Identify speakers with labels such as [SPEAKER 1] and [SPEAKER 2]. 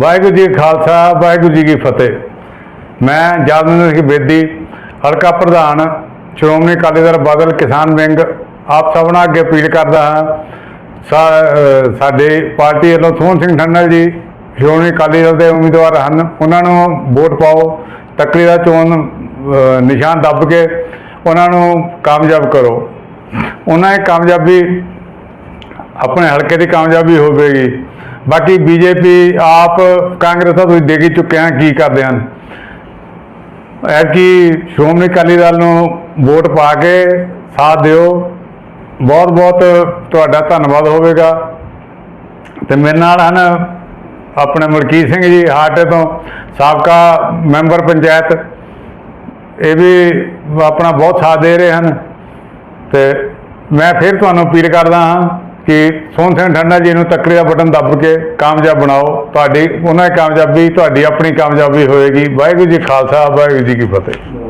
[SPEAKER 1] ਵਾਹਿਗੁਰੂ ਜੀ ਖਾਲਸਾ, ਵਾਹਿਗੁਰੂ ਜੀ ਕੀ ਫਤਿਹ। ਮੈਂ ਜਗਨੰਦ ਸਿੰਘ ਬੇਦੀ, ਹਲਕਾ ਪ੍ਰਧਾਨ, ਸ਼੍ਰੋਮਣੀ ਅਕਾਲੀ ਦਲ ਬਾਦਲ ਕਿਸਾਨ ਵਿੰਗ, ਆਪ ਸਭਨਾਂ ਅੱਗੇ ਅਪੀਲ ਕਰਦਾ ਹਾਂ, ਸਾ- ਸਾਡੇ ਪਾਰਟੀ ਵੱਲੋਂ ਸੋਹਣ ਸਿੰਘ ਠੰਡਲ ਜੀ, ਸ਼੍ਰੋਮਣੀ ਅਕਾਲੀ ਦਲ ਦੇ ਉਮੀਦਵਾਰ ਹਨ, ਉਹਨਾਂ ਨੂੰ ਵੋਟ ਪਾਓ ਤਕੜੀ ਦਾ ਚੋਣ ਨਿਸ਼ਾਨ ਦੱਬ ਕੇ ਉਹਨਾਂ ਨੂੰ ਕਾਮਯਾਬ ਕਰੋ। ਉਹਨਾਂ ਦੀ ਕਾਮਯਾਬੀ ਆਪਣੇ ਹਲਕੇ ਦੀ ਕਾਮਯਾਬੀ ਹੋਵੇਗੀ। ਬਾਕੀ ਬੀਜੇਪੀ, ਆਪ ਕਾਂਗਰਸ ਤਾਂ ਤੁਸੀਂ ਦੇਖ ਹੀ ਚੁੱਕੇ ਹਨ ਕੀ ਕਰਦੇ ਹਨ। ਐਤਕੀ ਸ਼੍ਰੋਮਣੀ ਅਕਾਲੀ ਦਲ ਨੂੰ ਵੋਟ ਪਾ ਕੇ ਸਾਥ ਦਿਓ। ਬਹੁਤ ਬਹੁਤ ਤੁਹਾਡਾ ਧੰਨਵਾਦ ਹੋਵੇਗਾ। ਤੇ ਮੇਰੇ ਨਾਲ ਹਨ ਆਪਣੇ ਮਲਕੀਤ ਸਿੰਘ ਜੀ, ਹਾਟੇ ਤੋਂ ਸਾਬਕਾ ਮੈਂਬਰ ਪੰਚਾਇਤ। ਇਹ ਵੀ ਆਪਣਾ ਬਹੁਤ ਸਾਥ ਦੇ ਰਹੇ ਹਨ। ਤੇ ਮੈਂ ਫਿਰ ਤੁਹਾਨੂੰ ਅਪੀਲ ਕਰਦਾ ਹਾਂ ਕਿ ਸੋਹਣ ਸਿੰਘ ਠੰਡਾ ਜੀ ਨੂੰ ਤੱਕੜੀ ਦਾ ਬਟਨ ਦੱਬ ਕੇ ਕਾਮਯਾਬ ਬਣਾਓ। ਤੁਹਾਡੀ, ਉਹਨਾਂ ਦੀ ਕਾਮਯਾਬੀ, ਤੁਹਾਡੀ ਆਪਣੀ ਕਾਮਯਾਬੀ ਹੋਏਗੀ। ਵਾਹਿਗੁਰੂ ਜੀ ਖਾਲਸਾ, ਵਾਹਿਗੁਰੂ ਜੀ ਕੀ ਫਤਿਹ।